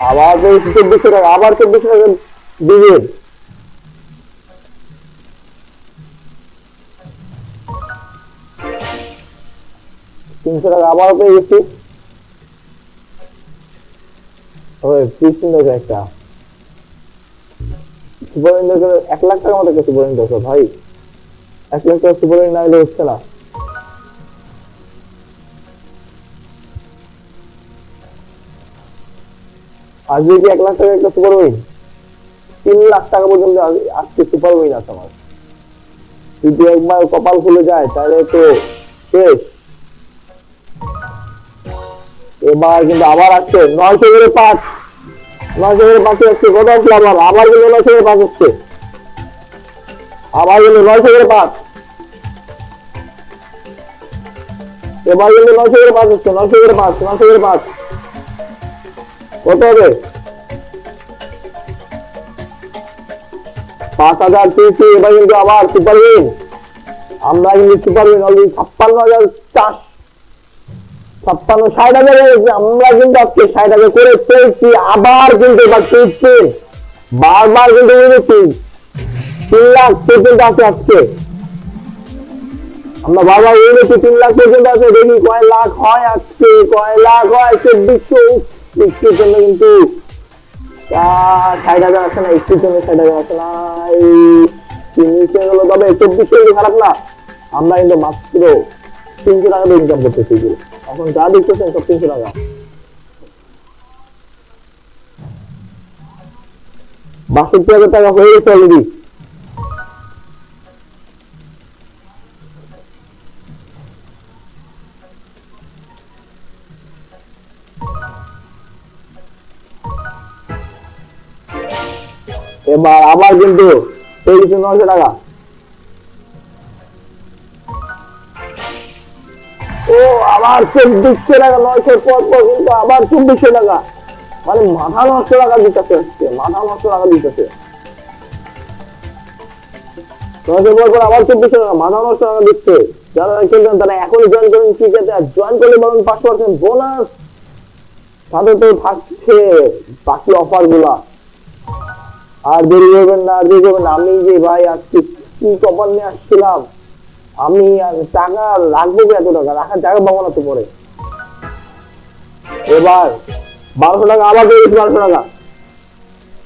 আবার চব্বিশশো টাকা আবার চব্বিশশো টাকা দিবেন তিনশো টাকা আবার পেয়ে গেছি। ওই একটা। এক লাখ টাকা মতো একটা সুপার ভাই। এক লাখ টাকা সুপার হচ্ছে না। আজকে কি এক লাখ টাকা একটা সুপার উইন তিন লাখ টাকা পর্যন্ত আজকে সুপার উইন আছে আমার। যদি একবার কপাল খুলে যায়, তাহলে তো শেষ। এবার কিন্তু আবার আসছে নয়শো করে পাঁচ। নয়শো করে পাঁচে আসছে কত আসছে আবার? আবার কিন্তু নয়শো করে পাঁচ আসছে। আবার কিন্তু নয়শো করে পাঁচ। এবার কিন্তু নয়শো করে পাঁচ আসছে, নয়শো করে পাঁচ, নয়শো করে পাঁচ। কত হবে? পাঁচ হাজার পেয়েছি এবার কিন্তু আবার সুপার উইন আমরা কিন্তু সুপার উইন অলরেডি ছাপ্পান্ন হাজার চার ছাপ্পান্ন, ষাট হাজার হয়েছে আমরা কিন্তু আজকে ষাট হাজার করে পেয়েছি। আবার কিন্তু এবার পেয়েছি। বারবার কিন্তু উইনেছি তিন লাখ পর্যন্ত আছে আজকে। আমরা বারবার উইনেছি তিন লাখ পর্যন্ত আছে। দেখি কয় লাখ হয় আজকে, কয় লাখ হয়? চব্বিশশো একটুর জন্য কিন্তু ষাট হাজার আসে না একটুর জন্য ষাট হাজার আসে না। নিচে গেলো, তবে চব্বিশশো কিন্তু খারাপ না। আমরা কিন্তু মাত্র তিনশো টাকা দিয়ে ইনকাম করতেছি এখন যা দেখতেছেন সব তিনশো টাকা। বাষট্টি হাজার টাকা হয়ে গেছে অলরেডি এবার আবার কিন্তু নয়শো টাকা। ও, আবার চব্বিশশো টাকা, নয়শো পর পর কিন্তু আবার চব্বিশশো টাকা। মানে মাথা নষ্ট টাকা দিতেছে হচ্ছে মাথা নষ্ট টাকা দিতেছে। নয়শো পর পর আবার চব্বিশশো টাকা, মাথা নষ্ট টাকা দিচ্ছে। যারা খেলছেন তারা এখনই জয়েন করেন ক্রিকেটে, আর জয়েন করলে বলুন পাঁচ পার্সেন্ট বোনাস সাথে তো থাকছে বাকি অফারগুলা। আর দেরি করবেন না, আর দেরি করবেন না। আমি যে ভাই আজকে কি কপাল নিয়ে আসছিলাম? আমি আর টাকা লাগবে কি এত টাকা? রাখার জায়গা পাবো না তো পরে। এবার বারোশো টাকা, আবার বারোশো টাকা।